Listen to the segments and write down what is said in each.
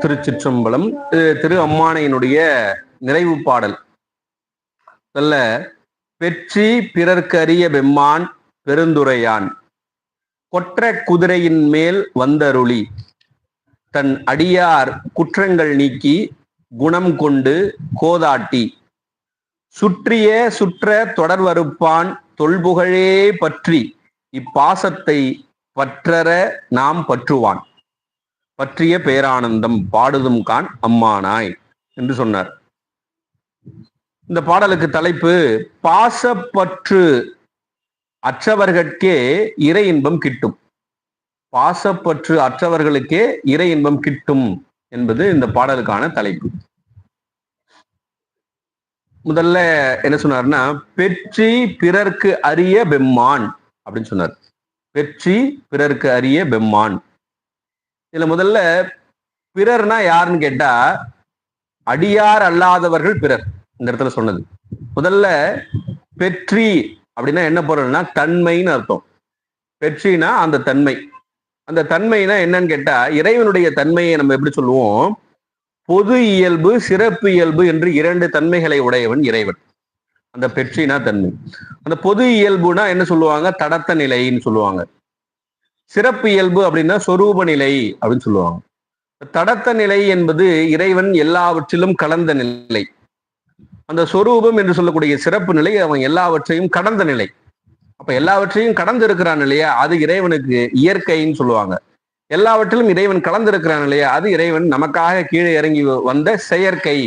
திருச்சிற்றம்பலம் திரு அம்மானையினுடைய நிறைவு பாடல். நல்ல பெற்றி பிறர்க்கரிய பெம்மான் பெருந்துரையான். கொற்ற குதிரையின் மேல் வந்தருளி. தன் அடியார் குற்றங்கள் நீக்கி குணம் கொண்டு கோதாட்டி. சுற்றிய சுற்ற தொடர்வறுப்பான் தொல்புகழே பற்றி இப்பாசத்தை பற்றற நாம் பற்றுவான். பற்றிய பேரானந்தம் பாடுதும் கான் அம்மானாய் என்று சொன்னார். இந்த பாடலுக்கு தலைப்பு பாசப்பற்று அற்றவர்கட்கே இறை இன்பம் கிட்டும். பாசப்பற்று அற்றவர்களுக்கே இறை இன்பம் கிட்டும் என்பது இந்த பாடலுக்கான தலைப்பு. முதல்ல என்ன சொன்னார்னா பெற்றி பிறர்க்கு அரிய பெம்மான் அப்படின்னு சொன்னார். பெற்றி பிறர்க்கு அரிய பெம்மான் இதுல முதல்ல பிறர்னா யாருன்னு கேட்டா அடியார் அல்லாதவர்கள் பிறர் இந்த இடத்துல சொன்னது. முதல்ல பெற்றி அப்படின்னா என்ன பொருள்னா தன்மைன்னு அர்த்தம். பெற்றினா அந்த தன்மை. அந்த தன்மைனா என்னன்னு கேட்டா இறைவனுடைய தன்மையை நம்ம எப்படி சொல்லுவோம்? பொது இயல்பு சிறப்பு இயல்பு என்று இரண்டு தன்மைகளை உடையவன் இறைவன். அந்த பெற்றினா தன்மை. அந்த பொது இயல்புனா என்ன சொல்லுவாங்க? தடத்த நிலைன்னு சொல்லுவாங்க. சிறப்பு இயல்பு அப்படின்னா சொரூப நிலை அப்படின்னு சொல்லுவாங்க. தடத்த நிலை என்பது இறைவன் எல்லாவற்றிலும் கலந்த நிலை. அந்த சொரூபம் என்று சொல்லக்கூடிய சிறப்பு நிலை அவன் எல்லாவற்றையும் கடந்த நிலை. அப்ப எல்லாவற்றையும் கடந்து இருக்கிறான் இல்லையா? அது இறைவனுக்கு இயற்கைன்னு சொல்லுவாங்க. எல்லாவற்றிலும் இறைவன் கலந்திருக்கிறான் இல்லையா? அது இறைவன் நமக்காக கீழே இறங்கி வந்த செயற்கை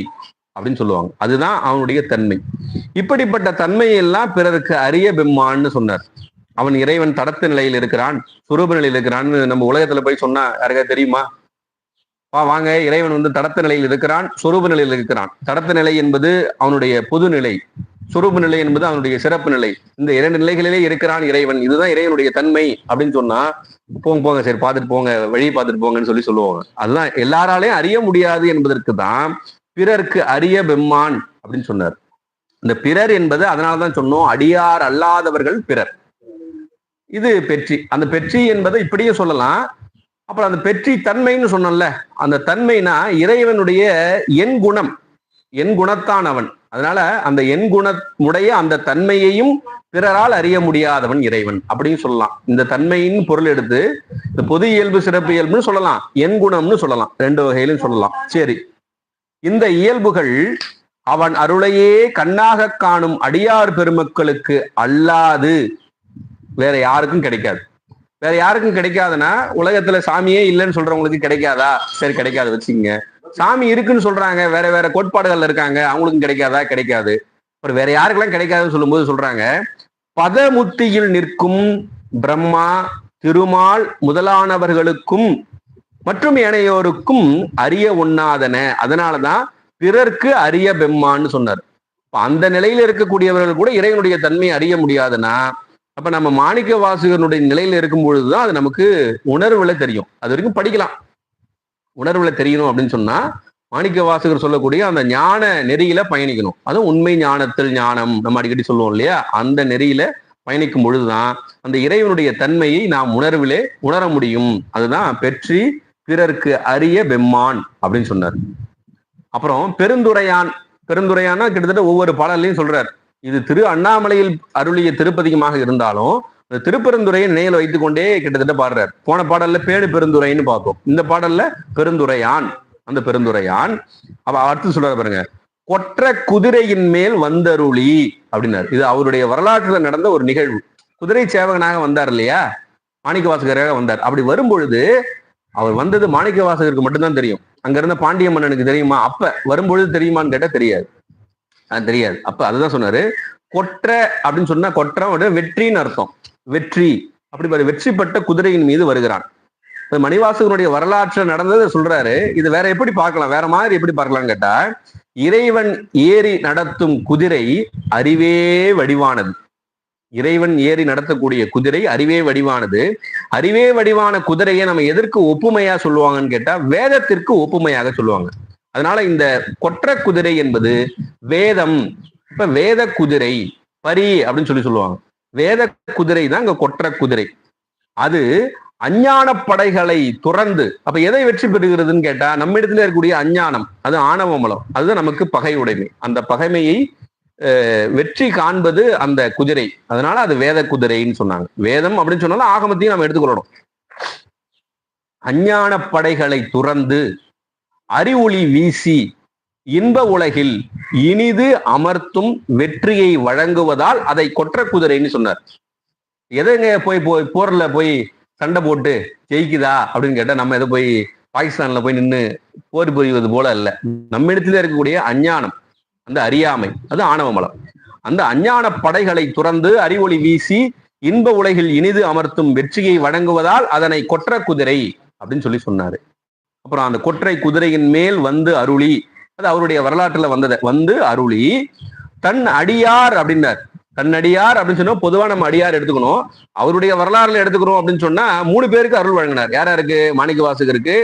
அப்படின்னு சொல்லுவாங்க. அதுதான் அவனுடைய தன்மை. இப்படிப்பட்ட தன்மையெல்லாம் பிறருக்கு அரிய பெம்மான்னு சொன்னார். அவன் இறைவன் தடத்த நிலையில் இருக்கிறான் சுரூப நிலையில் இருக்கிறான்னு நம்ம உலகத்துல போய் சொன்னா யாருக்கா தெரியுமா? வா வாங்க இறைவன் வந்து தடத்த நிலையில் இருக்கிறான் சொரூப நிலையில் இருக்கிறான். தடத்த நிலை என்பது அவனுடைய பொது நிலை சுரூப நிலை என்பது அவனுடைய சிறப்பு நிலை. இந்த இரண்டு நிலைகளிலே இருக்கிறான் இறைவன். இதுதான் இறைவனுடைய தன்மை அப்படின்னு சொன்னா போங்க போங்க சரி பார்த்துட்டு போங்க வழி பார்த்துட்டு போங்கன்னு சொல்லி சொல்லுவாங்க. அதெல்லாம் எல்லாராலையும் அறிய முடியாது என்பதற்கு தான் பிறர்க்கு அரிய பெம்மான் அப்படின்னு சொன்னார். இந்த பிறர் என்பது அதனாலதான் சொன்னோம் அடியார் அல்லாதவர்கள் பிறர். இது பெற்றி. அந்த பெற்றி என்பதை இப்படியே சொல்லலாம். அப்புறம் அந்த பெற்றி தன்மைன்னு சொன்னோம்ல அந்த தன்மைனா இறைவனுடைய என் குணம் என் குணத்தான் அவன் அதனால அந்த எண் குணமுடைய அந்த தன்மையையும் பிறரால் அறிய முடியாதவன் இறைவன் அப்படின்னு சொல்லலாம். இந்த தன்மையின் பொருள் எடுத்து இந்த பொது இயல்பு சிறப்பு இயல்புன்னு சொல்லலாம். என் குணம்னு சொல்லலாம். ரெண்டு வகையிலும் சொல்லலாம். சரி. இந்த இயல்புகள் அவன் அருளையே கண்ணாக காணும் அடியார் பெருமக்களுக்கு அல்லாது. வேற யாருக்கும் கிடைக்காது. வேற யாருக்கும் கிடைக்காதுன்னா உலகத்துல சாமியே இல்லைன்னு சொல்றவங்களுக்கு கிடைக்காதா? சரி கிடைக்காது. வச்சுக்கோங்க. சாமி இருக்குன்னு சொல்றாங்க. வேற வேற கோட்பாடுகள் இருக்காங்க. அவங்களுக்கும் கிடைக்காதா? கிடைக்காது. அப்புறம் வேற யாருக்கெல்லாம் கிடைக்காதுன்னு சொல்லும்போது சொல்றாங்க. பதமுத்தியில் நிற்கும் பிரம்மா திருமால் முதலானவர்களுக்கும் மற்றும் ஏனையோருக்கும் அறிய உண்ணாதன அதனாலதான் பிறர்க்கு அறிய பெம்மான்னு சொன்னார். அந்த நிலையில இருக்கக்கூடியவர்கள் கூட இறைவனுடைய தன்மையை அறிய முடியாதுன்னா அப்ப நம்ம மாணிக்க வாசகனுடைய நிலையில இருக்கும் பொழுதுதான் அது நமக்கு உணர்வுல தெரியும். அது வரைக்கும் படிக்கலாம். உணர்வுல தெரியணும் அப்படின்னு சொன்னா மாணிக்க வாசகர் சொல்லக்கூடிய அந்த ஞான நெறியில பயணிக்கணும். அதுவும் உண்மை ஞானத்தில் ஞானம் நம்ம அடிக்கடி சொல்லுவோம் இல்லையா? அந்த நெறியில பயணிக்கும் பொழுதுதான் அந்த இறைவனுடைய தன்மையை நாம் உணர்விலே உணர முடியும். அதுதான் பெற்றி பிறர்க்கு அரிய பெம்மான் அப்படின்னு சொன்னார். அப்புறம் பெருந்துரையான் பெருந்துரையானா கிட்டத்தட்ட ஒவ்வொரு பாடல்லையும் சொல்றார். இது திரு அண்ணாமலையில் அருளிய திருப்பதிகமாக இருந்தாலும் அந்த திருப்பெருந்துறையை நினைவில் வைத்துக் கொண்டே கிட்டத்தட்ட பாடுறார். போன பாடல்ல பேடு பெருந்துரைன்னு பார்த்தோம் இந்த பாடல்ல பெருந்துரையான் அந்த பெருந்துரையான் அவ அடுத்து சொல்றாரு பாருங்க கொற்ற குதிரையின் மேல் வந்தருளி அப்படின்னாரு. இது அவருடைய வரலாற்றுல நடந்த ஒரு நிகழ்வு. குதிரை சேவகனாக வந்தார் இல்லையா? மாணிக்க வாசகராக வந்தார். அப்படி வரும்பொழுது அவர் வந்தது மாணிக்க வாசகருக்கு மட்டும்தான் தெரியும். அங்க இருந்த பாண்டிய மன்னனுக்கு தெரியுமா? அப்ப வரும்பொழுது தெரியுமான்னு கேட்டா தெரியாது. அது தெரியாது. அப்ப அதுதான் சொன்னாரு. கொற்ற அப்படின்னு சொன்னா கொற்றம் வெற்றின்னு அர்த்தம். வெற்றி. அப்படி வெற்றிப்பட்ட குதிரையின் மீது வருகிறான். இப்ப மணிவாசகனுடைய வரலாற்றில் நடந்ததை சொல்றாரு. இது வேற எப்படி பார்க்கலாம்? வேற மாதிரி எப்படி பார்க்கலாம் கேட்டா இறைவன் ஏறி நடத்தும் குதிரை அறிவே வடிவானது. இறைவன் ஏறி நடத்தக்கூடிய குதிரை அறிவே வடிவானது. அறிவே வடிவான குதிரையை நம்ம எதற்கு ஒப்புமையா சொல்லுவாங்கன்னு கேட்டா வேதத்திற்கு ஒப்புமையாக சொல்லுவாங்க. அதனால இந்த கொற்ற குதிரை என்பது வேதம். இப்ப வேத குதிரை பரி அப்படின்னு சொல்லி சொல்லுவாங்க. வேத குதிரை தான் அங்க கொற்ற குதிரை. அது அஞ்ஞான படைகளை துறந்து அப்ப எதை வெற்றி பெறுகிறதுன்னு கேட்டா நம்ம இடத்துல இருக்கக்கூடிய அஞ்ஞானம் அது ஆணவமலம் அதுதான் நமக்கு பகை உடைமை. அந்த பகைமையை அஹ், வெற்றி காண்பது அந்த குதிரை. அதனால அது வேத குதிரைன்னு சொன்னாங்க. வேதம் அப்படின்னு சொன்னாலும் ஆகமத்தையும் நம்ம எடுத்துக்கொள்ளணும். அஞ்ஞான படைகளை துறந்து அறிவொளி வீசி இன்ப உலகில் இனிது அமர்த்தும் வெற்றியை வழங்குவதால் அதை கொற்ற குதிரைன்னு சொன்னார். எதைங்க போய் போய் போர்ல போய் சண்டை போட்டு ஜெயிக்குதா அப்படின்னு கேட்டா நம்ம எதை போய் பாகிஸ்தான்ல போய் நின்று போர் புரிவது போல அல்ல. நம்ம இடத்துல இருக்கக்கூடிய அஞ்ஞானம் அந்த அறியாமை அது ஆணவ மலம். அந்த அஞ்ஞான படைகளை துறந்து அறிவொளி வீசி இன்ப உலகில் இனிது அமர்த்தும் வெற்றியை வழங்குவதால் அதனை கொற்ற குதிரை அப்படின்னு சொல்லி சொன்னாரு. அப்புறம் அந்த கொற்றை குதிரையின் மேல் வந்து அருளி அது அவருடைய வரலாற்றுல வந்ததை. வந்து அருளி தன் அடியார் அப்படின்னார். தன் அடியார் அப்படின்னு சொன்னா பொதுவா நம்ம அடியார் எடுத்துக்கணும். அவருடைய வரலாறுல எடுத்துக்கிறோம் அப்படின்னு சொன்னா மூணு பேருக்கு அருள் வழங்கினார். யார் யாருக்கு? மாணிக்க வாசகருக்கு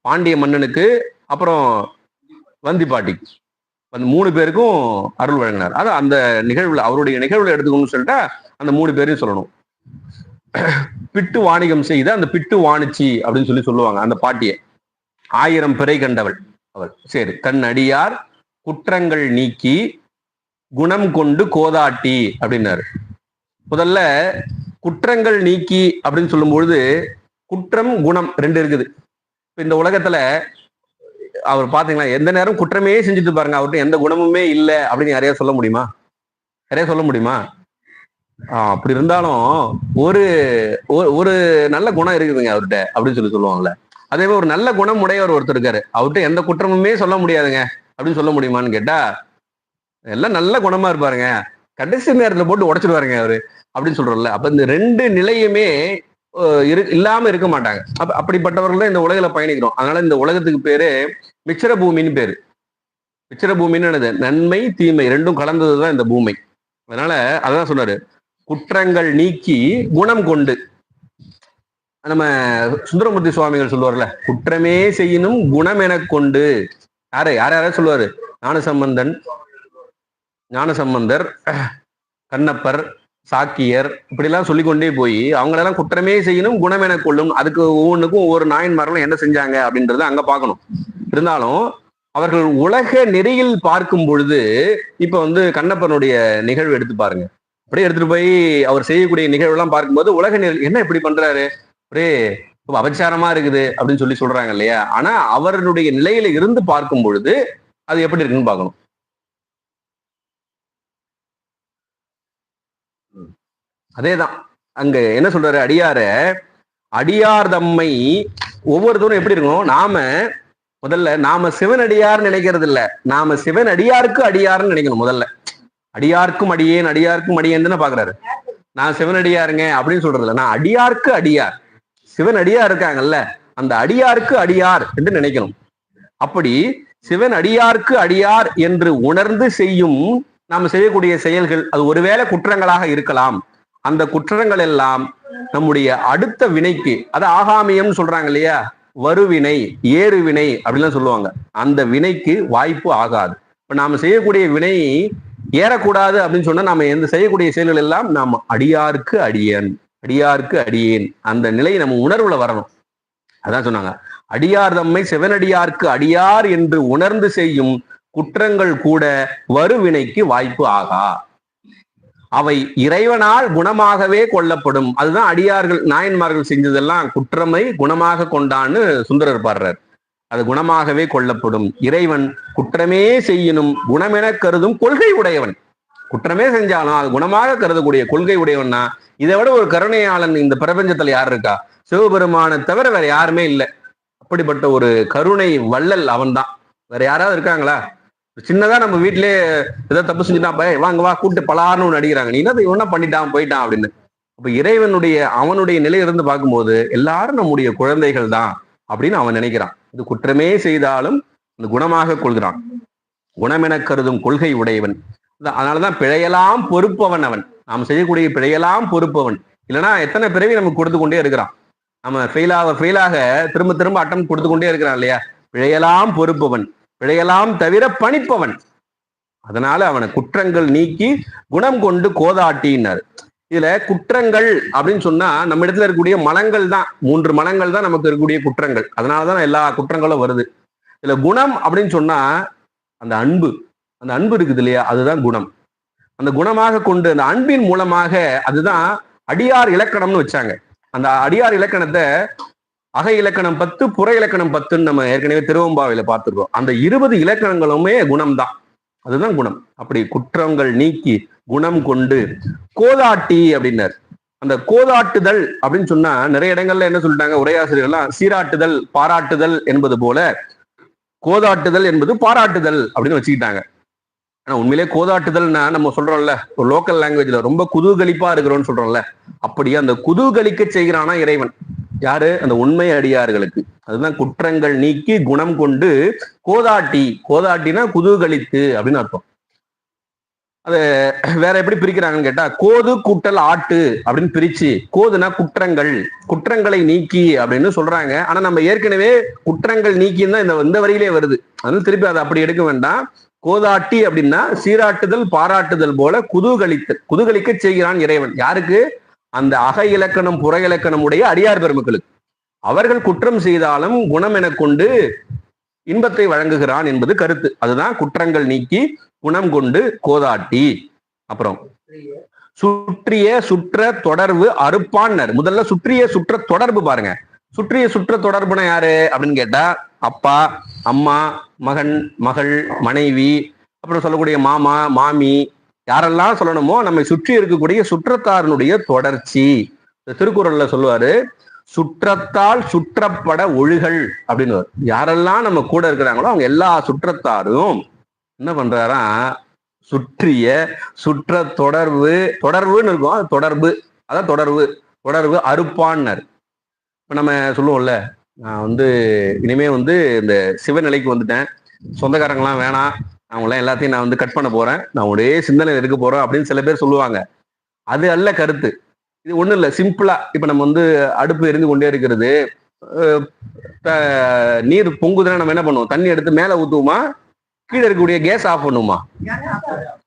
பாண்டிய மன்னனுக்கு அப்புறம் வந்திப்பாட்டிக்கு அந்த மூணு பேருக்கும் அருள் வழங்கினார். அது அந்த நிகழ்வுல அவருடைய நிகழ்வுல எடுத்துக்கணும்னு சொல்லிட்டா அந்த மூணு பேரையும் சொல்லணும். பிட்டு வாணிகம் செய்த அந்த பிட்டு வாணிச்சி அப்படின்னு சொல்லி சொல்லுவாங்க அந்த பாட்டியை. ஆயிரம் பிறை கண்டவள். அவள் சரி தன் அடியார் குற்றங்கள் நீக்கி குணம் கொண்டு கோதாட்டி அப்படின்னாரு. முதல்ல குற்றங்கள் நீக்கி அப்படின்னு சொல்லும்பொழுது குற்றம் குணம் ரெண்டு இருக்குது. இப்போ இந்த உலகத்துல அவர் பாத்தீங்களா எந்த நேரம் குற்றமே செஞ்சுட்டு பாருங்க அவர்கிட்ட எந்த குணமுமே இல்லை அப்படின்னு யாரையா சொல்ல முடியுமா? யாரையா சொல்ல முடியுமா? அப்படி இருந்தாலும் ஒரு ஒரு- ஒரு நல்ல குணம் இருக்குதுங்க அவர்கிட்ட அப்படின்னு சொல்லி சொல்லுவாங்கல்ல. அதே மாதிரி ஒரு நல்ல குணம் உடையவர் ஒருத்தர் இருக்காரு. அவர்கிட்ட எந்த குற்றமுமே சொல்ல முடியாதுங்க. அப்படின்னு சொல்ல முடியுமான்னு கேட்டா எல்லாம் நல்ல குணமா இருப்பாருங்க. கடைசி நேரத்துல போட்டு உடைச்சிடுவாருங்க அவரு அப்படின்னு சொல்றோம்ல. அப்ப இந்த ரெண்டு நிலையுமே இரு இல்லாம இருக்க மாட்டாங்க. அப்ப அப்படிப்பட்டவர்கள் தான் இந்த உலகில பயணிக்கிறோம். அதனால இந்த உலகத்துக்கு பேரு மிச்சர பூமின்னு பேரு. மிச்சர பூமின்னு என்னது? நன்மை தீமை ரெண்டும் கலந்ததுதான் இந்த பூமி. அதனால அதான் சொன்னாரு. குற்றங்கள் நீக்கி குணம் கொண்டு நம்ம சுந்தரமூர்த்தி சுவாமிகள் சொல்லுவார்ல குற்றமே செய்யணும் குணம் என கொண்டு. யாரு யார் யாராவது சொல்லுவாரு? ஞானசம்பந்தன் ஞானசம்பந்தர் கண்ணப்பர் சாக்கியர் இப்படிலாம் சொல்லிக்கொண்டே போய் அவங்களெல்லாம் குற்றமே செய்யணும் குணம் என கொள்ளும். அதுக்கு ஒவ்வொன்றுக்கும் ஒவ்வொரு நாயன்மார்களும் என்ன செஞ்சாங்க அப்படின்றத அங்க பார்க்கணும். இருந்தாலும் அவர்கள் உலக நெறியில் பார்க்கும் பொழுது இப்ப வந்து கண்ணப்பனுடைய நிகழ்வு எடுத்து பாருங்க. அப்படியே எடுத்துட்டு போய் அவர் செய்யக்கூடிய நிகழ்வுலாம் பார்க்கும்போது உலக நெறி என்ன இப்படி பண்றாரு? ஒரே அபச்சாரமா இருக்குது அப்படின்னு சொல்லி சொல்றாங்க இல்லையா? ஆனா அவருடைய நிலையில இருந்து பார்க்கும் பொழுது அது எப்படி இருக்குன்னு பார்க்கணும். அதேதான். அங்க என்ன சொல்றாரு அடியார? அடியார் தம்மை ஒவ்வொருத்தரும் எப்படி இருக்கணும்? நாம முதல்ல நாம சிவனடியார் நினைக்கிறது இல்ல. நாம சிவன் அடியாருக்கு அடியார்னு நினைக்கணும் முதல்ல. அடியார்க்கும் அடியேன் அடியார்க்கும் அடியேன் தானே பாக்குறாரு. நான் சிவனடியாருங்க அப்படின்னு சொல்றது இல்ல. நான் அடியாருக்கு அடியார். சிவன் அடியார் இருக்காங்கல்ல அந்த அடியாருக்கு அடியார் என்று நினைக்கணும். அப்படி சிவன் அடியாருக்கு அடியார் என்று உணர்ந்து செய்யும் நாம் செய்யக்கூடிய செயல்கள் அது ஒருவேளை குற்றங்களாக இருக்கலாம். அந்த குற்றங்கள் எல்லாம் நம்முடைய அடுத்த வினைக்கு அது ஆகாமியம் சொல்றாங்க இல்லையா? வருவினை ஏறுவினை அப்படிலாம் சொல்லுவாங்க. அந்த வினைக்கு வாய்ப்பு ஆகாது. இப்ப நாம செய்யக்கூடிய வினை ஏறக்கூடாது அப்படின்னு சொன்னா நாம எந்த செய்யக்கூடிய செயல்கள் எல்லாம் நாம் அடியாருக்கு அடியன். அடியாருக்கு அடியேன். அந்த நிலை நம்ம உணர்வுல வரணும். அதான் சொன்னாங்க. அடியார் தம்மை சிவனடியார்க்கு அடியார் என்று உணர்ந்து செய்யும் குற்றங்கள் கூட வருவினைக்கு வாய்ப்பு ஆகா. அவை இறைவனால் குணமாகவே கொள்ளப்படும். அதுதான் அடியார்கள் நாயன்மார்கள் செஞ்சதெல்லாம் குற்றமை குணமாக கொண்டான்னு சுந்தரர் பாடுறார். அது குணமாகவே கொள்ளப்படும். இறைவன் குற்றமே செய்யணும் குணமென கருதும் கொள்கை உடையவன் குற்றமே செஞ்சாலும் அது குணமாக கருதக்கூடிய கொள்கை உடையவன்னா இதை விட ஒரு கருணையாளன் இந்த பிரபஞ்சத்துல யார் இருக்கா? சிவபெருமானை தவிர வேற யாருமே இல்லை. அப்படிப்பட்ட ஒரு கருணை வள்ளல் அவன்தான். வேற யாராவது இருக்காங்களா? சின்னதா நம்ம வீட்டிலே ஏதோ தப்பு செஞ்சுட்டான் வாங்க வா கூட்டு பலார்னு ஒன்று அடிக்கிறாங்க. நீ என்ன இவனா பண்ணிட்டான் போயிட்டான் அப்படின்னு. அப்ப இறைவனுடைய அவனுடைய நிலையிலிருந்து பார்க்கும்போது எல்லாரும் நம்முடைய குழந்தைகள் தான் அப்படின்னு அவன் நினைக்கிறான். இது குற்றமே செய்தாலும் குணமாக கொள்கிறான். குணமென கருதும் கொள்கை உடையவன். அதனாலதான் பிழையெல்லாம் பொறுப்பவன் அவன். நாம் செய்யக்கூடிய பிழையெல்லாம் பொறுப்பவன். இல்லைன்னா எத்தனை பிறவி நமக்கு கொடுத்து கொண்டே இருக்கிறான்? நம்ம ஃபெயிலாக ஃபெயிலாக திரும்ப திரும்ப அட்டம் கொடுத்து கொண்டே இருக்கிறான் இல்லையா? பிழையெல்லாம் பொறுப்பவன். பிழையெல்லாம் தவிர பணிப்பவன். அதனால அவனை குற்றங்கள் நீக்கி குணம் கொண்டு கோதாட்டினார். இதுல குற்றங்கள் அப்படின்னு சொன்னா நம்ம இடத்துல இருக்கக்கூடிய மலங்கள் தான். மூன்று மலங்கள் தான் நமக்கு இருக்கக்கூடிய குற்றங்கள். அதனாலதான் எல்லா குற்றங்களும் வருது. இதுல குணம் அப்படின்னு சொன்னா அந்த அன்பு. அந்த அன்பு இருக்குது இல்லையா? அதுதான் குணம். அந்த குணமாக கொண்டு அந்த அன்பின் மூலமாக அதுதான் அடியார் இலக்கணம்னு வச்சாங்க. அந்த அடியார் இலக்கணத்தை அக இலக்கணம் பத்து புற இலக்கணம் பத்துன்னு நம்ம ஏற்கனவே திருவம்பாவையில பார்த்துருக்கோம். அந்த இருபது இலக்கணங்களுமே குணம் தான் அதுதான் குணம். அப்படி குற்றங்கள் நீக்கி குணம் கொண்டு கோதாட்டி அப்படின்னார். அந்த கோதாட்டுதல் அப்படின்னு சொன்னா நிறைய இடங்கள்ல என்ன சொல்லிட்டாங்க? உரையாசிரியர்லாம் சீராட்டுதல் பாராட்டுதல் என்பது போல கோதாட்டுதல் என்பது பாராட்டுதல் அப்படின்னு வச்சுக்கிட்டாங்க. ஆனா உண்மையிலே கோதாட்டுதல்னா நம்ம சொல்றோம்ல ஒரு லோக்கல் லாங்குவேஜ்ல ரொம்ப குதூகலிப்பா இருக்கிறோம்னு சொல்றோம்ல அப்படியே அந்த குதூகலிக்க செய்கிறானா இறைவன். யாரு? அந்த உண்மை அடியார்களுக்கு. அதுதான் குற்றங்கள் நீக்கி குணம் கொண்டு கோதாட்டி கோதாட்டினா குதூகலித்து அப்படின்னு அர்த்தம். அது வேற எப்படி பிரிக்கிறாங்கன்னு கேட்டா கோது கூட்டல் ஆட்டு அப்படின்னு பிரிச்சு கோதுனா குற்றங்கள் குற்றங்களை நீக்கி அப்படின்னு சொல்றாங்க. ஆனா நம்ம ஏற்கனவே குற்றங்கள் நீக்கின்னு தான் இந்த வந்த வரியிலே வருது. அதனால திருப்பி அதை அப்படி எடுக்க வேண்டாம். கோதாட்டி அப்படின்னா சீராட்டுதல் பாராட்டுதல் போல குதூகலித்தல் குதூகலிக்க செய்கிறான் இறைவன். யாருக்கு? அந்த அக இலக்கணம் புற இலக்கணம் உடைய அடியார் பெருமக்களுக்கு. அவர்கள் குற்றம் செய்தாலும் குணம் என கொண்டு இன்பத்தை வழங்குகிறான் என்பது கருத்து. அதுதான் குற்றங்கள் நீக்கி குணம் கொண்டு கோதாட்டி. அப்புறம் சுற்றிய சுற்ற தொடர்பு அறுப்பான்னர். முதல்ல சுற்றிய சுற்ற தொடர்பு பாருங்க. சுற்றிய சுற்ற தொடர்புனா யாரு? அப்படின்னு கேட்டா அப்பா அம்மா மகன் மகள் மனைவி அப்புறம் சொல்லக்கூடிய மாமா மாமி யாரெல்லாம் சொல்லணுமோ நம்மை சுற்றி இருக்கக்கூடிய சுற்றத்தாரனுடைய தொடர்ச்சி. இந்த திருக்குறள்ல சொல்லுவாரு சுற்றத்தால் சுற்றப்பட ஒழுகல் அப்படின்னு யாரெல்லாம் நம்ம கூட இருக்கிறாங்களோ அவங்க எல்லா சுற்றத்தாரும் என்ன பண்றாரா சுற்றிய சுற்ற தொடர்பு தொடர்புன்னு இருக்கும். அது தொடர்பு. அதான் தொடர்பு. தொடர்பு அறுப்பான்னர். இப்ப நம்ம சொல்லுவோம்ல நான் வந்து இனிமே வந்து இந்த சிவநிலைக்கு வந்துட்டேன். சொந்தக்காரங்களாம் வேணாம். அவங்களாம் எல்லாத்தையும் நான் வந்து கட் பண்ண போறேன். நான் ஒரே சிந்தனையில் இருக்க போறேன் அப்படின்னு சில பேர் சொல்லுவாங்க. அது அல்ல கருத்து. இது ஒன்றும் இல்லை. சிம்பிளா இப்போ நம்ம வந்து அடுப்பு எரிந்து கொண்டே இருக்கிறது. த- நீர் பொங்குதுன்னா நம்ம என்ன பண்ணுவோம்? தண்ணி எடுத்து மேலே ஊற்றுவோமா கீழே இருக்கக்கூடிய கேஸ் ஆஃப் பண்ணுமா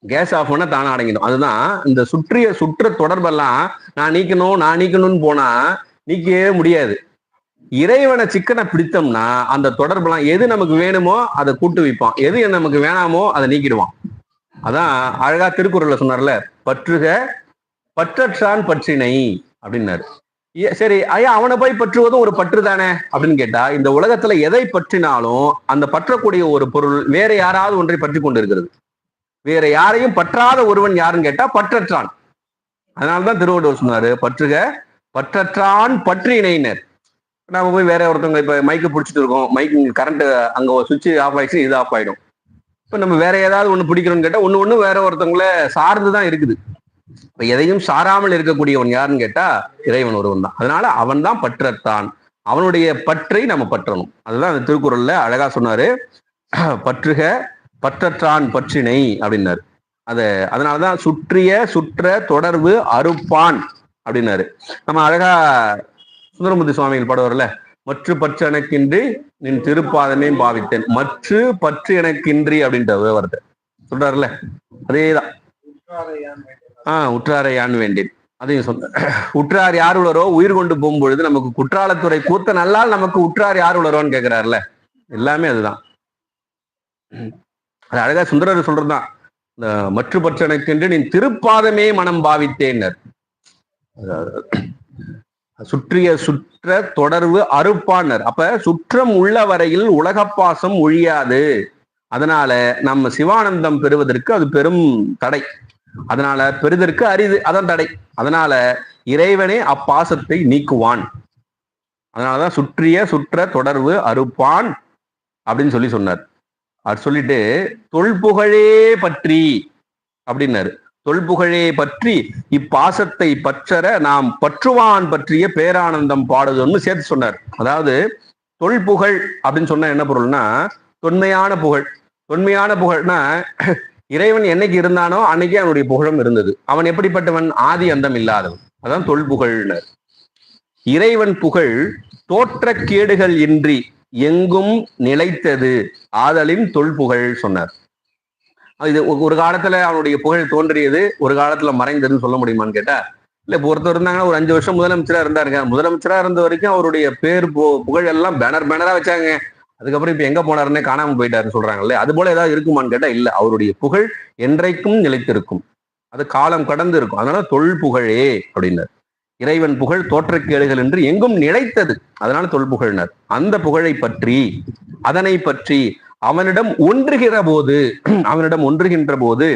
கேஸ் ஆஃப் பண்ணா தானே அடங்கிடும். அதுதான் இந்த சுற்றிய சுற்ற தொடர்பெல்லாம் நான் நீக்கணும் நான் நீக்கணும்னு போனா நீக்கவே முடியாது. இறைவனை சிக்கனை பிடித்தோம்னா அந்த தொடர்புலாம் எது நமக்கு வேணுமோ அதை கூட்டு வைப்பான். எது நமக்கு வேணாமோ அதை நீக்கிடுவான். அதான் அழகா திருக்குறள்ல சொன்னார்ல பற்றுக பற்றற்றான் பற்றினை அப்படின்னாரு. ஏ- சரி ஐயா அவனை போய் பற்றுவதும் ஒரு பற்று தானே அப்படின்னு கேட்டா இந்த உலகத்துல எதை பற்றினாலும் அந்த பற்றக்கூடிய ஒரு பொருள் வேற யாராவது ஒன்றை பற்றி கொண்டு இருக்கிறது வேற யாரையும் பற்றாத ஒருவன் யாருன்னு கேட்டா பற்றற்றான். அதனாலதான் திருவள்ளுவர் சொன்னாரு பற்றுக பற்றற்றான் பற்றினைனர் நாம போய் வேற ஒருத்தவங்க இப்ப மைக்கை பிடிச்சிட்டு இருக்கோம். மைக் கரண்ட் அங்க சுவிட்ச் ஆஃப் ஆயிடுச்சு இது ஆஃப் ஆயிடும். இப்ப நம்ம வேற ஏதாவது ஒண்ணு பிடிக்கணும்னு கேட்டா ஒண்ணு ஒண்ணு வேற ஒருத்தவங்கள சார்ந்துதான் இருக்குது. இப்ப எதையும் சாராமல் இருக்கக்கூடியவன் யாருன்னு கேட்டா இறைவன் ஒருவன் தான். அதனால அவன் தான் பற்றத்தான். அவனுடைய பற்றை நம்ம பற்றணும். அதுதான் அந்த திருக்குறள்ல அழகா சொன்னாரு. பற்றுக பற்றற்றான் பற்றினை அப்படின்னாரு. அது அதனாலதான் சுற்றிய சுற்ற தொடர்பு அறுப்பான் அப்படின்னாரு. நம்ம அழகா சுந்தரமுதி சுவாமிகள் பாடுவார்ல மற்ற பற்று எனக்கின்றி நின் திருப்பாதமே பாவித்தேன். மற்ற பற்று எனக்கின்றி அப்படின்ற விவரத்தை சொல்றாருல அதேதான். ஆஹ் உற்றாரை யான் வேண்டேன். அதையும் சொன்ன உற்றார் யார் உளரோ உயிர் கொண்டு போகும்பொழுது நமக்கு குற்றாலத்துறை கூத்த நல்லால் நமக்கு உற்றார் யார் உளரோன்னு கேட்கிறாருல்ல எல்லாமே அதுதான். அது அழகா சுந்தரர் சொல்றதுதான். இந்த மற்ற பற்றனுக்கென்று நீ திருப்பாதமே மனம் பாவித்தேன்னர் சுற்றிய சுற்ற தொடர்பு அறுப்பானர். அப்ப சுற்றம் உள்ள வரையில் உலகப்பாசம் ஒழியாது. அதனால நம்ம சிவானந்தம் பெறுவதற்கு அது பெரும் தடை. அதனால பெறுதற்கு அரிது அதான் தடை. அதனால இறைவனே அப்பாசத்தை நீக்குவான். அதனாலதான் சுற்றிய சுற்ற தொடர்பு அறுப்பான் அப்படின்னு சொல்லி சொன்னார். அவர் சொல்லிட்டு தொல்புகழே பற்றி அப்படின்னாரு. தொல்புகழே பற்றி இப்பாசத்தை பற்றற நாம் பற்றுவான் பற்றிய பேரானந்தம் பாடுதல்னு சேர்த்து சொன்னார். அதாவது தொல்புகழ் அப்படின்னு சொன்னா என்ன பொருள்னா தொன்மையான புகழ். தொன்மையான புகழ்னா இறைவன் என்னைக்கு இருந்தானோ அன்னைக்கே அவனுடைய புகழும் இருந்தது. அவன் எப்படிப்பட்டவன்? ஆதி அந்தம் இல்லாதவன். அதான் தொல்புகழ்னர். இறைவன் புகழ் தோற்றக்கேடுகள் இன்றி எங்கும் நிலைத்தது. ஆதலின் தொல்புகழ் சொன்னார். இது ஒரு காலத்துல அவனுடைய புகழ் தோன்றியது ஒரு காலத்துல மறைந்ததுன்னு சொல்ல முடியுமான்னு கேட்டா இல்ல இப்போ ஒருத்தர் இருந்தாங்கன்னா ஒரு அஞ்சு வருஷம் முதலமைச்சரா இருந்தாருங்க. முதலமைச்சரா இருந்த வரைக்கும் அவருடைய பேர் புகழ் எல்லாம் பேனர் பேனரா வச்சாங்க. அதுக்கப்புறம் இப்ப எங்க போனாருன்னே காணாம போயிட்டாருன்னு சொல்றாங்கல்ல அது போல ஏதாவது இருக்குமான்னு கேட்டா இல்ல. அவருடைய புகழ் என்றைக்கும் நிலைத்திருக்கும். அது காலம் கடந்து இருக்கும். அதனால தொல் புகழே அப்படின்னார். இறைவன் புகழ் தோற்றக்கேடுகள் என்று எங்கும் நிலைத்தது. அதனால தொல் புகழ்னர். அந்த புகழை பற்றி அதனை பற்றி அவனிடம் ஒன்றுகிற போது அவனிடம் ஒன்றுகின்ற போது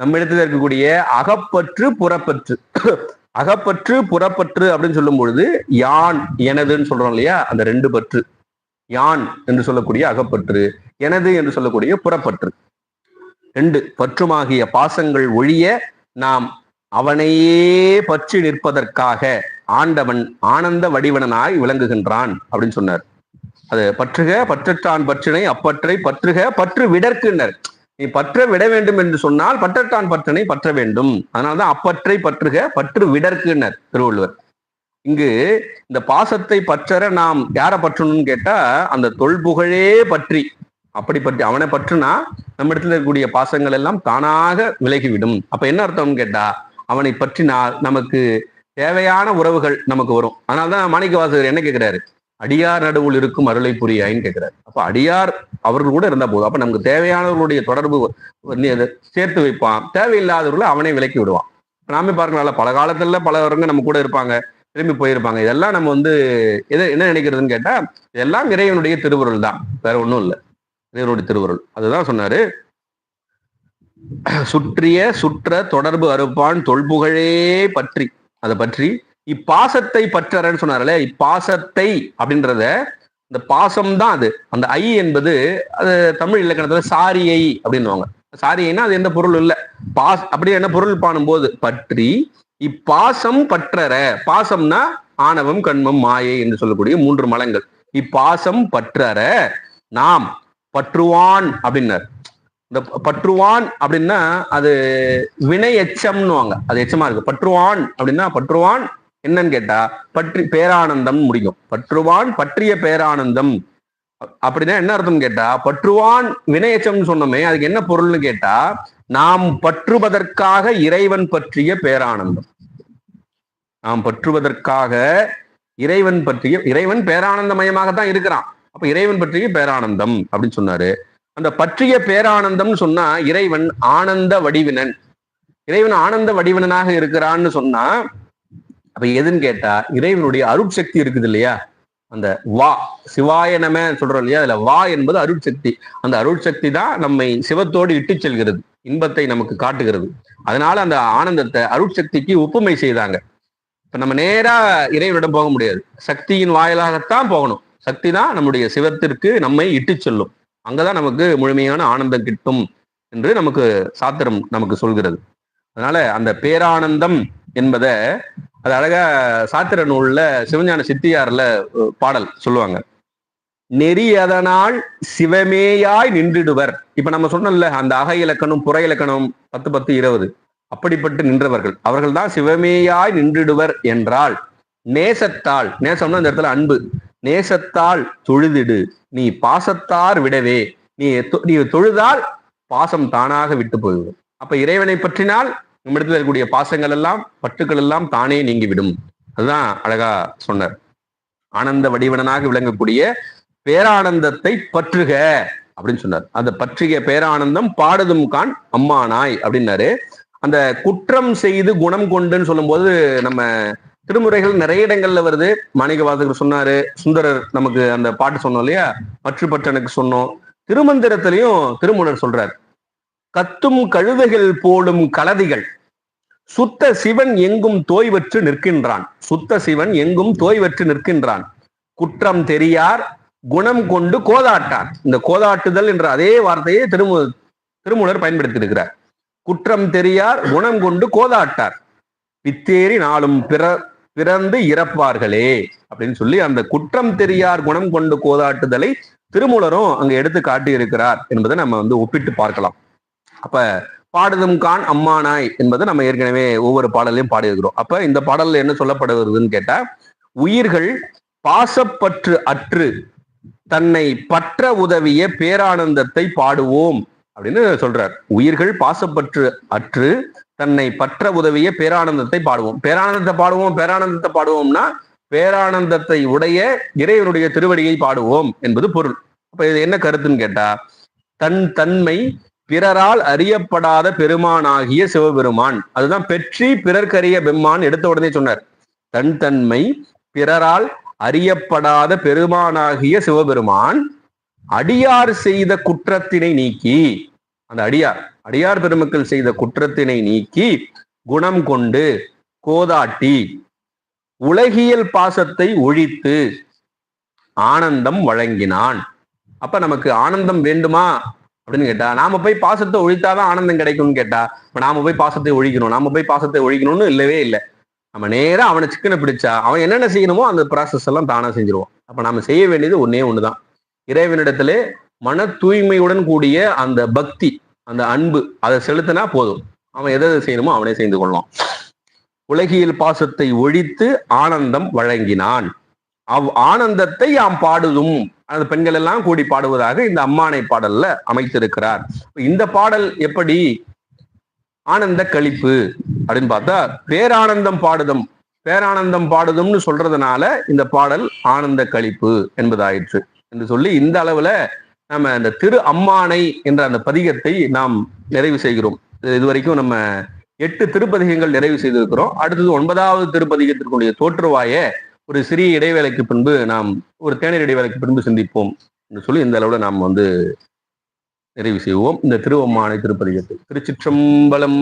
நம்மிடத்தில் இருக்கக்கூடிய அகப்பற்று புறப்பற்று அகப்பற்று புறப்பற்று அப்படின்னு சொல்லும் பொழுது யான் எனதுன்னு சொல்றோம் இல்லையா? அந்த ரெண்டு பற்று. யான் என்று சொல்லக்கூடிய அகப்பற்று எனது என்று சொல்லக்கூடிய புறப்பற்று. ரெண்டு பற்றுமாகிய பாசங்கள் ஒழிய நாம் அவனையே பற்றி நிற்பதற்காக ஆண்டவன் ஆனந்த வடிவனாய் விளங்குகின்றான் அப்படின்னு சொன்னார். அது பற்றுக பற்றற்றான் பற்றினை அப்பற்றை பற்றுக பற்று விடற்குனர் நீ பற்ற விட வேண்டும் என்று சொன்னால் பற்றற்றான் பற்றனை பற்ற வேண்டும். அதனால்தான் அப்பற்றை பற்றுக பற்று விடற்குனர் திருவள்ளுவர். இங்கு இந்த பாசத்தை பற்றற நாம் யாரை பற்றணும்னு கேட்டா அந்த தொல்புகழே பற்றி. அப்படி பற்றி அவனை பற்றுனா நம்ம இடத்துல இருக்கக்கூடிய பாசங்கள் எல்லாம் தானாக விலகிவிடும். அப்ப என்ன அர்த்தம்னு கேட்டா அவனை பற்றினால் நமக்கு தேவையான உறவுகள் நமக்கு வரும். அதனால்தான் மாணிக்க வாசகர் என்ன கேட்கிறாரு அடியார் நடுவில் இருக்கும் அருளை புரியாயின்னு கேட்கிறார் அப்ப அடியார் அவர்கள் கூட இருந்தா போதும். அப்ப நமக்கு தேவையானவர்களுடைய தொடர்பு சேர்த்து வைப்பான். தேவையில்லாதவர்களை அவனே விலக்கி விடுவான். நாமே பார்க்கலாம்ல பல காலத்துல பலவருங்க நம்ம கூட இருப்பாங்க திரும்பி போயிருப்பாங்க. இதெல்லாம் நம்ம வந்து எதை என்ன நினைக்கிறதுன்னு கேட்டா இதெல்லாம் இறைவனுடைய திருவுருள் தான். வேற ஒன்றும் இல்லை. இறைவனுடைய திருவுருள். அதுதான் சொன்னாரு. சுற்றிய சுற்ற தொடர்பு அறுப்பான் தொல்புகழே பற்றி. அதை பற்றி இப்பாசத்தை பற்றறன்னு சொன்னார்ல இப்பாசத்தை அப்படின்றத இந்த பாசம் தான் அது. அந்த ஐ என்பது அது தமிழ் இலக்கணத்துல சாரியை அப்படின்னுவாங்க. சாரியைனா அது எந்த பொருள் இல்லை. பாஸ் அப்படி என்ன பொருள் பாணும்போது பற்றி இப்பாசம் பற்றற பாசம்னா ஆணவம் கண்மம் மாயை என்று சொல்லக்கூடிய மூன்று மலங்கள். இப்பாசம் பற்றற நாம் பற்றுவான் அப்படின்னார். இந்த பற்றுவான் அப்படின்னா அது வினை எச்சம்னுவாங்க அது எச்சமா இருக்கு. பற்றுவான் அப்படின்னா பற்றுவான் என்னன்னு கேட்டா பற்றி பேரானந்தம் முடியும். பற்றுவான் பற்றிய பேரானந்தம். அப்படின்னா என்ன அர்த்தம் கேட்டா பற்றுவான் வினையச்சம் சொன்னோமே அதுக்கு என்ன பொருள்னு கேட்டா நாம் பற்றுவதற்காக இறைவன் பற்றிய பேரானந்தம். நாம் பற்றுவதற்காக இறைவன் பற்றிய இறைவன் பேரானந்தமயமாகத்தான் இருக்கிறான். அப்ப இறைவன் பற்றிய பேரானந்தம் அப்படின்னு சொன்னாரு. அந்த பற்றிய பேரானந்தம்னு சொன்னா இறைவன் ஆனந்த வடிவினன். இறைவன் ஆனந்த வடிவினனாக இருக்கிறான்னு சொன்னா அப்ப எதுன்னு கேட்டா இறைவனுடைய அருட்சக்தி இருக்குது இல்லையா? அந்த வா சிவாயனமே சொல்றோம் இல்லையா? அதுல வா என்பது அருட்சக்தி. அந்த அருட்சக்தி தான் நம்மை சிவத்தோடு இட்டு செல்கிறது இன்பத்தை நமக்கு காட்டுகிறது. அதனால அந்த ஆனந்தத்தை அருட்சக்திக்கு ஒப்புமை செய்தாங்க. இப்ப நம்ம நேரா இறைவனிடம் போக முடியாது. சக்தியின் வாயிலாகத்தான் போகணும். சக்தி தான் நம்முடைய சிவத்திற்கு நம்மை இட்டு செல்லும். அங்கதான் நமக்கு முழுமையான ஆனந்தம் கிட்டும் என்று நமக்கு சாத்திரம் நமக்கு சொல்கிறது. அதனால அந்த பேரானந்தம் என்பதை அது அழகா சாத்திர நூல்ல சிவஞான சித்தியார்ல பாடல் சொல்லுவாங்க. நெறி அதனால் சிவமேயாய் நின்றிடுவர். இப்ப நம்ம சொன்னோம்ல அந்த அக இலக்கணம் புற இலக்கணம் பத்து பத்து இருபது. அப்படிப்பட்டு நின்றவர்கள். அவர்கள் தான் சிவமேயாய் நின்றிடுவர் என்றால் நேசத்தால் நேசம்னா இந்த இடத்துல அன்பு. நேசத்தால் தொழுதிடு. நீ பாசத்தார் விடவே. நீ தொ- நீ தொழுதால் பாசம் தானாக விட்டு போய்விடும். அப்ப இறைவனை பற்றினால் நம்மிடத்தில் இருக்கக்கூடிய பாசங்கள் எல்லாம் பற்றுக்கள் எல்லாம் தானே நீங்கிவிடும். அதுதான் அழகா சொன்னார். ஆனந்த வடிவனாக விளங்கக்கூடிய பேரானந்தத்தை பற்றுக அப்படின்னு சொன்னார். அந்த பற்றிய பேரானந்தம் பாடுதும் கான் அம்மானாய் அப்படின்னாரு. அந்த குற்றம் செய்து குணம் கொண்டுன்னு சொல்லும்போது நம்ம திருமுறைகள் நிறைய இடங்கள்ல வருது. மாணிக்க வாசகர் சொன்னாரு சுந்தரர் நமக்கு அந்த பாட்டு சொன்னோம் இல்லையா? பற்று பற்றனுக்கு சொன்னோம். திருமந்திரத்திலையும் திருமுனர் சொல்றாரு. கத்தும் கழுதைகள் போடும் கலதிகள். சுத்த சிவன் எங்கும் தோய்வற்று நிற்கின்றான். சுத்த சிவன் எங்கும் தோய்வற்று நிற்கின்றான். குற்றம் தெரியார் குணம் கொண்டு கோதாட்டார். இந்த கோதாட்டுதல் என்ற அதே வார்த்தையை திருமு திருமூலர் பயன்படுத்தியிருக்கிறார். குற்றம் தெரியார் குணம் கொண்டு கோதாட்டார். பித்தேறி நாளும் பிற பிறந்து இறப்பார்களே அப்படின்னு சொல்லி அந்த குற்றம் தெரியார் குணம் கொண்டு கோதாட்டுதலை திருமூலரும் அங்க எடுத்து காட்டியிருக்கிறார் என்பதை நம்ம வந்து ஒப்பிட்டு பார்க்கலாம். அப்ப பாடுதும் கான் அம்மானாய் என்பது நம்ம ஏற்கனவே ஒவ்வொரு பாடலையும் பாடியிருக்கிறோம். அப்ப இந்த பாடல்ல என்ன சொல்லப்படுவதுன்னு கேட்டா உயிர்கள் பாசப்பற்று அற்று தன்னை பற்ற உதவிய பேரானந்தத்தை பாடுவோம் அப்படின்னு சொல்றார். உயிர்கள் பாசப்பற்று அற்று தன்னை பற்ற உதவிய பேரானந்தத்தை பாடுவோம். பேரானந்தத்தை பாடுவோம் பேரானந்தத்தை பாடுவோம்னா பேரானந்தத்தை உடைய இறைவனுடைய திருவடியை பாடுவோம் என்பது பொருள். அப்ப இது என்ன கருத்துன்னு கேட்டா தன் தன்மை பிறரால் அறியப்படாத பெருமானாகிய சிவபெருமான். அதுதான் பெற்றி பிறர்க்கறிய பெம்மான் எடுத்த உடனே சொன்னார். தன் தன்மை பிறரால் அறியப்படாத பெருமானாகிய சிவபெருமான் அடியார் செய்த குற்றத்தினை நீக்கி அந்த அடியார் அடியார் பெருமக்கள் செய்த குற்றத்தினை நீக்கி குணம் கொண்டு கோதாட்டி உலகியல் பாசத்தை ஒழித்து ஆனந்தம் வழங்கினான். அப்ப நமக்கு ஆனந்தம் வேண்டுமா? அப்படின்னு கேட்டா நாம போய் பாசத்தை ஒழித்தாதான் ஆனந்தம் கிடைக்கும்னு கேட்டா இப்ப நாம போய் பாசத்தை ஒழிக்கணும் நாம போய் பாசத்தை ஒழிக்கணும்னு இல்லவே இல்லை. நம்ம நேரம் அவனை சிக்கனை பிடிச்சா அவன் என்னென்ன செய்யணுமோ அந்த ப்ராசஸ் எல்லாம் தானா செஞ்சிருவான். அப்ப நாம செய்ய வேண்டியது ஒன்னே ஒண்ணுதான். இறைவனிடத்திலே மன தூய்மையுடன் கூடிய அந்த பக்தி அந்த அன்பு அதை செலுத்தினா போதும். அவன் எதை எதை செய்யணுமோ அவனே செய்து கொள்ளலாம் உலகியல் பாசத்தை ஒழித்து ஆனந்தம் வழங்கினான். அவ் ஆனந்தத்தை யாம் பாடுதும். அந்த பெண்கள் எல்லாம் கூடி பாடுவதாக இந்த அம்மானை பாடல்ல அமைத்திருக்கிறார். இந்த பாடல் எப்படி ஆனந்த கழிப்பு அப்படின்னு பார்த்தா பேரானந்தம் பாடுதம். பேரானந்தம் பாடுதும்னு சொல்றதுனால இந்த பாடல் ஆனந்த கழிப்பு என்பதாயிற்று என்று சொல்லி இந்த அளவுல நம்ம அந்த திரு அம்மானை என்ற அந்த பதிகத்தை நாம் நிறைவு செய்கிறோம். இதுவரைக்கும் நம்ம எட்டு திருப்பதிகங்கள் நிறைவு செய்திருக்கிறோம். அடுத்தது ஒன்பதாவது திருப்பதிகத்திற்குடைய தோற்றுவாய ஒரு சிறிய இடைவேளைக்கு பின்பு நாம் ஒரு தேநீர் இடைவேளைக்கு பின்பு சிந்திப்போம் என்று சொல்லி இந்த அளவில் நாம் வந்து நிறைவு செய்வோம். இந்த திருவம்மானை திருப்பதிகத்தை திருச்சிற்றம்பலம்